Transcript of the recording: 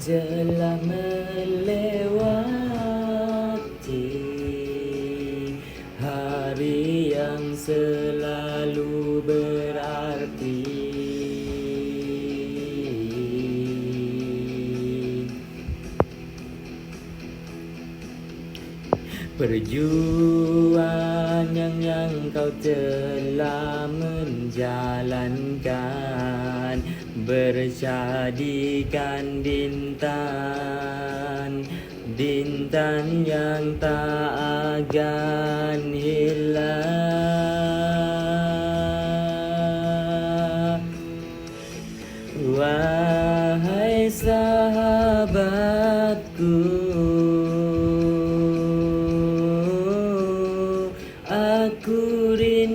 telah melewati hari yang selalu berarti. Perjuangan yang kau telah menjalankan bercahadikan bintan, bintan yang tak akan hilang. Wahai sahabatku aku rindu